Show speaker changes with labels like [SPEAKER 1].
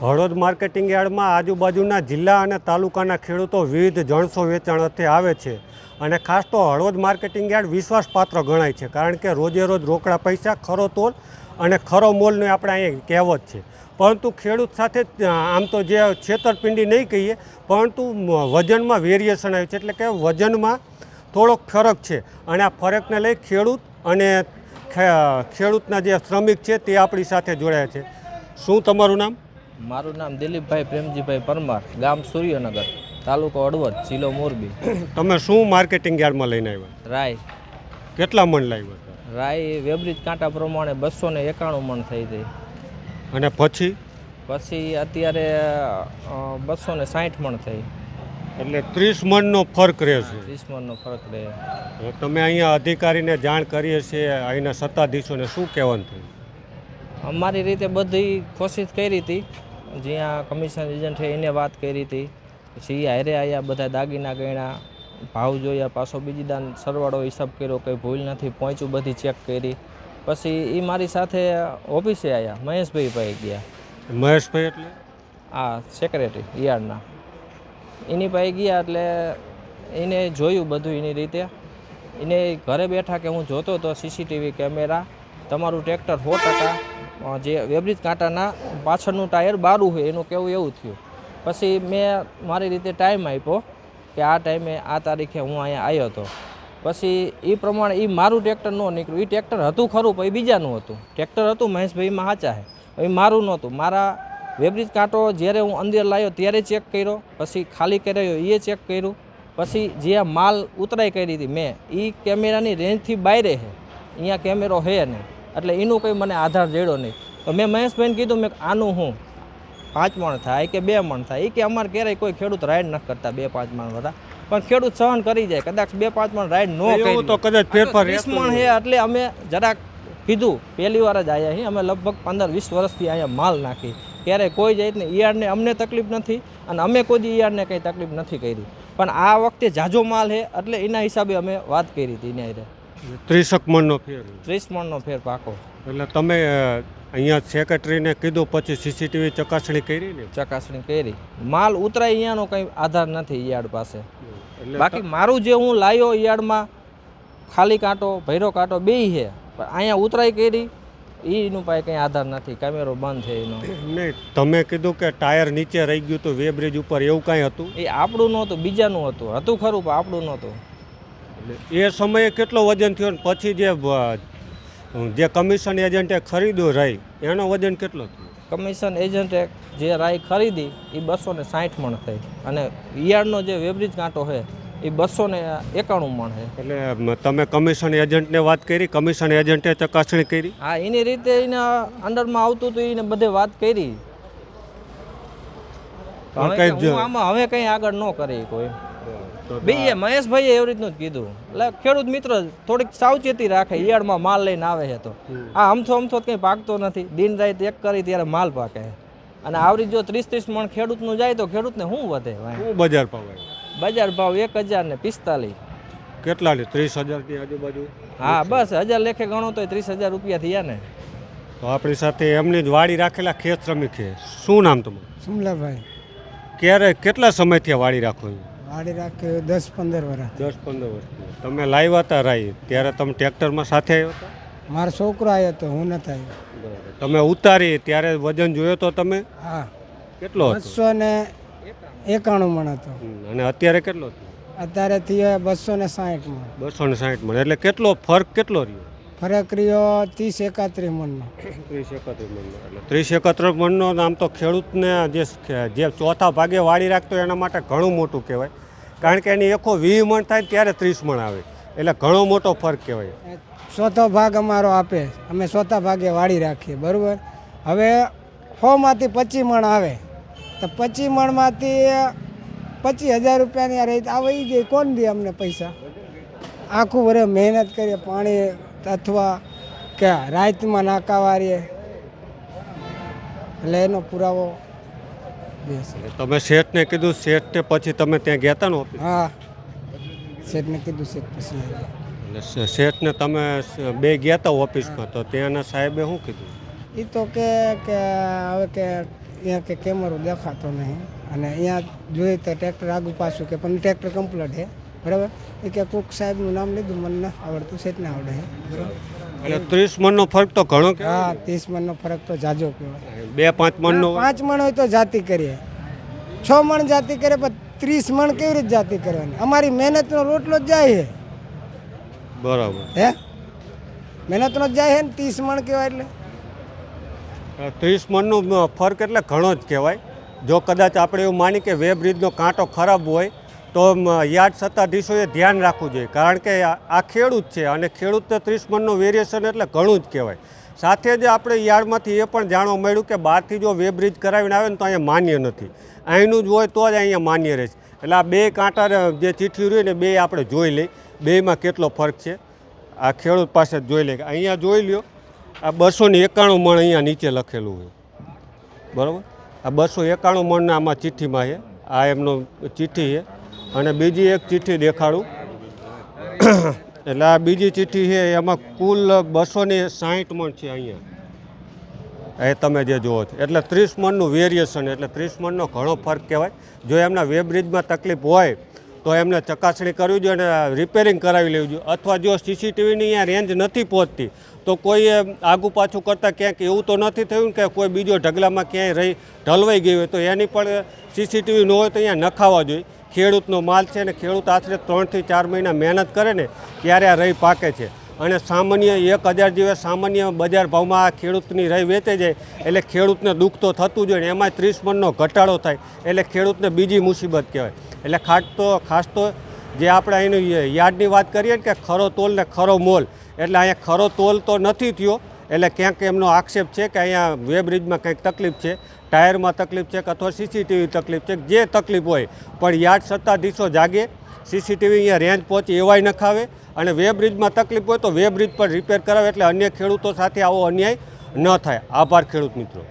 [SPEAKER 1] Halvad marketing યાર્ડમાં આજુબાજુના જિલ્લા અને તાલુકાના ખેડૂતો વિવિધ જણસો વેચાણ અર્થે આવે છે અને ખાસ તો હળવદ માર્કેટિંગ યાર્ડ વિશ્વાસપાત્ર ગણાય છે કારણ કે રોજે રોજ રોકડા પૈસા, ખરો તોલ અને ખરો મોલની આપણે અહીંયા કહેવત છે. પરંતુ ખેડૂત સાથે આમ તો જે છેતરપિંડી નહીં કહીએ, પરંતુ વજનમાં વેરિએશન આવ્યું છે એટલે કે વજનમાં થોડોક ફરક છે અને આ ફરકને લઈ ખેડૂત અને ખેડૂતના જે શ્રમિક છે તે આપણી સાથે જોડાયા છે. શું તમારું નામ?
[SPEAKER 2] મારું નામ દિલીપભાઈ પ્રેમજીભાઈ પરમાર ગામ સૂર્યનગર તાલુકો અડવદ જિલ્લો મોરબી.
[SPEAKER 1] તમે શું માર્કેટિંગ યાર્ડમાં લઈને આવ્યા?
[SPEAKER 2] રાય.
[SPEAKER 1] કેટલા મણ લાવ્યા
[SPEAKER 2] રાય વેબ્રિજ કાંટા પ્રમાણે બસો ને એકાણું મણ થઈ હતી.
[SPEAKER 1] અને પછી?
[SPEAKER 2] પછી અત્યારે બસો ને સાઠ મણ થઈ.
[SPEAKER 1] એટલે ત્રીસ મણનો ફરક રહેશે
[SPEAKER 2] ત્રીસ મણનો ફરક રહે.
[SPEAKER 1] તમે અહીંયા અધિકારીને જાણ કરીએ છીએ અહીંના સત્તાધીશોને શું કહેવાનું થયું?
[SPEAKER 2] અમારી રીતે બધી કોશિશ કરી હતી. જ્યાં કમિશન એજન્ટ છે એને વાત કરી હતી. પછી એ હારે આવ્યા બધા દાગીના ગણ્યા ભાવ જોયા પાછો બીજી દાન સરવાળો હિસાબ કર્યો કંઈ ભૂલ નથી પહોંચ્યું બધી ચેક કરી. પછી એ મારી સાથે ઓફિસે આવ્યા મહેશભાઈ ભાઈ ગયા.
[SPEAKER 1] મહેશભાઈ એટલે?
[SPEAKER 2] આ સેક્રેટરી યાર્ડના એની પાસે ગયા એટલે એને જોયું બધું એની રીતે. એને ઘરે બેઠા કે હું જોતો તો સીસીટીવી કેમેરા તમારું ટ્રેક્ટર સો ટકા જે વેબ્રિજ કાંટાના પાછળનું ટાયર બારું હોય, એનું કેવું એવું થયું. પછી મેં મારી રીતે ટાઈમ આપ્યો કે આ ટાઈમે આ તારીખે હું અહીંયા આવ્યો હતો. પછી એ પ્રમાણે એ મારું ટ્રેક્ટર ન નીકળ્યું. એ ટ્રેક્ટર હતું ખરું, પણ એ બીજાનું હતું. ટ્રેક્ટર હતું મહેશભાઈમાં સાચા છે એ મારું નહોતું. મારા વેબ્રિજ કાંટો જ્યારે હું અંદર લાવ્યો ત્યારે ચેક કર્યો. પછી ખાલી કર્યો એ ચેક કર્યું. પછી જે માલ ઉતરાઈ કરી હતી મેં એ કેમેરાની રેન્જથી બહાર છે અહીંયા કેમેરો છે નહીં. એટલે એનું કંઈ મને આધાર જડ્યો નહીં. તો મેં મહેશભાઈને કીધું મેં આનું હું? પાંચ મણ થાય કે બે મણ થાય? એ કે અમારે ક્યારેય કોઈ ખેડૂત રાઈડ નથી કરતા બે પાંચ મણ હતા પણ ખેડૂત સહન કરી જાય. કદાચ બે પાંચ મણ રાઈડ ન કરી
[SPEAKER 1] તો કદાચ ફેરફાર વીસ
[SPEAKER 2] મણ છે એટલે અમે જરાક કીધું. પહેલી વાર જ આવ્યા છીએ અમે લગભગ પંદર વીસ વર્ષથી અહીંયા માલ નાખી. ક્યારેય કોઈ જાતને ઈયાળને અમને તકલીફ નથી અને અમે કોઈ ઈયાળને કંઈ તકલીફ નથી કરી. પણ આ વખતે જાજો માલ છે એટલે એના હિસાબે અમે વાત કરી હતી એના.
[SPEAKER 1] ત્રીસક મણનો ફેર.
[SPEAKER 2] ત્રીસ મણનો ફેર પાકો.
[SPEAKER 1] એટલે તમે અહીંયા સેક્રેટરીને કીધું પછી સીસીટીવી ચકાસણી કરી ને?
[SPEAKER 2] ચકાસણી કરી. માલ ઉતરાય અહીંયાનો કંઈ આધાર નથી યાર્ડ પાસે.
[SPEAKER 1] એટલે
[SPEAKER 2] બાકી મારું જે હું લાવ્યો યાર્ડમાં ખાલી કાંટો ભૈરો કાંટો બે છે. પણ અહીંયા ઉતરાઈ કરી એનું પાસે કંઈ આધાર નથી. કેમેરો બંધ છે એનો.
[SPEAKER 1] નહીં તમે કીધું કે ટાયર નીચે રહી ગયું તો વે બ્રિજ ઉપર એવું કાંઈ હતું?
[SPEAKER 2] એ આપણું નહોતું બીજાનું હતું. હતું ખરું પણ આપણું નહોતું.
[SPEAKER 1] એ સમયે કેટલો વજન થયો ને પછી જે જે કમિશન એજન્ટે ખરીદ્યો રાઈ એનો વજન કેટલો થયો?
[SPEAKER 2] કમિશન એજન્ટે જે રાઈ ખરીદી એ બસો ને સાઠ મણ થઈ. અને ઈયાળનો જે વેબ્રિજ કાંટો છે એ બસો ને એકાણું મણ છે.
[SPEAKER 1] એટલે તમે કમિશન એજન્ટને વાત કરી કમિશન એજન્ટે ચકાસણી કરી?
[SPEAKER 2] હા એની રીતે એના અંડરમાં આવતું હતું એને બધે વાત કરી. હવે
[SPEAKER 1] કંઈ
[SPEAKER 2] આગળ ન કરી કોઈ. બીએ મહેશભાઈએ એવી રીતનું જ કીધું. એટલે ખેડૂત મિત્ર થોડીક સાવચેતી રાખે ઈયાળમાં માલ લઈને આવે છે તો. આ અમથો અમથો કંઈ પાકતો નથી. દિન રાત એક કરી ત્યારે માલ પાકે અને આવરી જો ત્રીસ ત્રીસ મણ ખેડૂતનું જાય તો ખેડૂતને શું વધે
[SPEAKER 1] શું બજાર ભાવ
[SPEAKER 2] બજાર ભાવ એક હજાર ને પિસ્તાલીસ.
[SPEAKER 1] કેટલાની ત્રીસ હજારની આજુબાજુ?
[SPEAKER 2] હા બસ હજાર લેખે ગણો તો ત્રીસ હજાર રૂપિયા થયા ને.
[SPEAKER 1] તો આપણી સાથે એમની જ વાડી રાખેલા ખેત શ્રમિક. છે શું નામ તમારું?
[SPEAKER 3] સુમલાભાઈ.
[SPEAKER 1] ક્યારે કેટલા સમયથી વાડી રાખો છો?
[SPEAKER 3] વાડી રાખ્યો દસ પંદર વર્ષ
[SPEAKER 1] દસ પંદર વર્ષ તમે લાવ્યા હતા રાઈ ત્યારે તમે ટ્રેક્ટરમાં સાથે આવ્યો હતા?
[SPEAKER 3] મારો છોકરો આવ્યો હતો હું નથી આવ્યો.
[SPEAKER 1] તમે ઉતારી ત્યારે વજન જોયો તો તમે?
[SPEAKER 3] હા.
[SPEAKER 1] કેટલો
[SPEAKER 3] બસો ને એકાણું મણ હતો.
[SPEAKER 1] અને અત્યારે કેટલો
[SPEAKER 3] અત્યારે થયો બસો ને સાહીઠ મણ.
[SPEAKER 1] બસો ને સાઠ મણ. એટલે કેટલો ફરક કેટલો રહ્યો?
[SPEAKER 3] ફરક રહ્યો ત્રીસ એકાત્રીસ મણનો.
[SPEAKER 1] ત્રીસ એકત્રીસ મણનો એટલે ત્રીસ એકત્રીસ મણનો આમ તો ખેડૂતને જે જે ચોથા ભાગે વાળી રાખતો એના માટે ઘણું મોટું કહેવાય. કારણ કે એની એકો વીસ મણ થાય ત્યારે ત્રીસ મણ આવે. એટલે ઘણો મોટો ફરક કહેવાય.
[SPEAKER 3] ચોથો ભાગ અમારો આપે. અમે ચોથા ભાગે વાળી રાખીએ બરાબર? હવે સોમાંથી પચીસ મણ આવે. તો પચીસ મણમાંથી પચીસ હજાર રૂપિયાની આ રેત આવે એ ગઈ. કોણ દે અમને પૈસા? આખું વરે મહેનત કરીએ પાણી અથવા કે રાતમાં નાકા વારીએ એટલે એનો પુરાવો
[SPEAKER 1] તમે શેઠને કીધું શેઠને પછી તમે ત્યાં ગયા હતા ને ઓફિસ
[SPEAKER 3] હા. શેઠને કીધું શેઠ પછી
[SPEAKER 1] એટલે શેઠને તમે બે ગયા હતા ઓફિસમાં તો ત્યાંના સાહેબે શું કીધું?
[SPEAKER 3] એ તો કે કે હવે કે અહીંયા કે કેમેરો દેખાતો નહીં. અને અહીંયા જોઈએ તો ટ્રેક્ટર આગું પાછું કે પણ ટ્રેક્ટર કમ્પ્લીટ છે. બરાબર? એ કે કોક સાહેબનું નામ લીધું મને ના આવડતું છે જ ના આવડે છે.
[SPEAKER 1] એટલે ત્રીસ મણનો ફરક તો ઘણો
[SPEAKER 3] હા ત્રીસ મણનો ફરક તો જાજો કહેવાય
[SPEAKER 1] બે પાંચ મણનો
[SPEAKER 3] પાંચ મણ હોય તો જાતિ કરીએ. છ મણ જાતિ કરે પણ ત્રીસ મણ કેવી રીતે જાતિ કરવાની? અમારી મહેનતનો રોટલો જ જાય છે.
[SPEAKER 1] બરાબર.
[SPEAKER 3] હે? મહેનતનો જ જાય છે ને ત્રીસ મણ કહેવાય એટલે?
[SPEAKER 1] ત્રીસ મણનો ફરક એટલે ઘણો જ કહેવાય જો કદાચ આપણે એવું માની કે વેબ બ્રિજનો કાંટો ખરાબ હોય તો યાર્ડ સત્તાધીશોએ ધ્યાન રાખવું જોઈએ, કારણ કે આ ખેડૂત છે અને ખેડૂતને ત્રીસ મનનું વેરિએશન એટલે ઘણું જ કહેવાય. સાથે જ આપણે યાર્ડમાંથી એ પણ જાણવા મળ્યું કે બહારથી જો વેબ બ્રિજ કરાવીને આવે ને તો અહીંયા માન્ય નથી. અહીંનું જ હોય તો જ અહીંયા માન્ય રહે છે એટલે આ બે કાંટા જે ચિઠ્ઠી રહી ને બે આપણે જોઈ લઈ. બેમાં કેટલો ફરક છે? આ ખેડૂત પાસે જ જોઈ લે અહીંયા જોઈ લ્યો, આ બસો ને એકાણું મણ અહીંયા નીચે લખેલું હોય. બરાબર? આ બસો એકાણું મણના આમાં ચિઠ્ઠીમાં છે. આ એમનો ચિઠ્ઠી છે. અને બીજી એક ચિઠ્ઠી દેખાડું. એટલે આ બીજી ચિઠ્ઠી છે, એમાં કુલ બસો ને સાહીઠ મણ છે અહીંયા. એ તમે જે જુઓ છો. એટલે ત્રીસ મણનું વેરિએશન એટલે ત્રીસ મણનો ઘણો ફરક કહેવાય. જો એમના વેબ્રિજમાં તકલીફ હોય, તો એમને ચકાસણી કરવી જોઈએ અને રિપેરિંગ કરાવી લેવી જોઈએ. અથવા જો સીસીટીવીની અહીંયા રેન્જ નથી પહોંચતી, તો કોઈએ આગુ પાછું કરતાં ક્યાંક એવું તો નથી થયું કે કોઈ બીજો ઢગલામાં ક્યાંય રહી, ઢલવાઈ ગઈ હોય, તો એની પણ સીસીટીવી ન હોય તો અહીંયા નખાવા જોઈએ. ખેડૂતનો માલ છે ને ખેડૂત આશરે ત્રણથી ચાર મહિના મહેનત કરે ને ત્યારે આ રહી પાકે છે. અને સામાન્ય એક હજાર જેવા સામાન્ય બજાર ભાવમાં આ ખેડૂતની રહી વેચે જાય એટલે ખેડૂતને દુઃખ તો થતું જ હોય એમાં ત્રીસ મણનો ઘટાડો થાય એટલે ખેડૂતને બીજી મુસીબત કહેવાય. એટલે ખાસ તો ખાસ તો જે આપણે અહીંની યાર્ડની વાત કરીએ ને કે ખરો તોલ ને ખરો મોલ. એટલે અહીંયા ખરો તોલ તો નથી થયો એટલે ક્યાંક એમનો આક્ષેપ છે કે અહીંયા વેબ બ્રિજમાં કંઈક તકલીફ છે, ટાયરમાં તકલીફ છે કે અથવા સીસીટીવી તકલીફ છે, જે તકલીફ હોય, પણ યાર્ડ સત્તાધીશો જાગે સીસીટીવી અહીંયા રેન્જ પહોંચે એવાય નખાવે અને વેબ બ્રિજમાં તકલીફ હોય તો વેબ બ્રિજ પર રિપેર કરાવે એટલે અન્ય ખેડૂતો સાથે આવો અન્યાય ન થાય. આભાર ખેડૂત મિત્રો.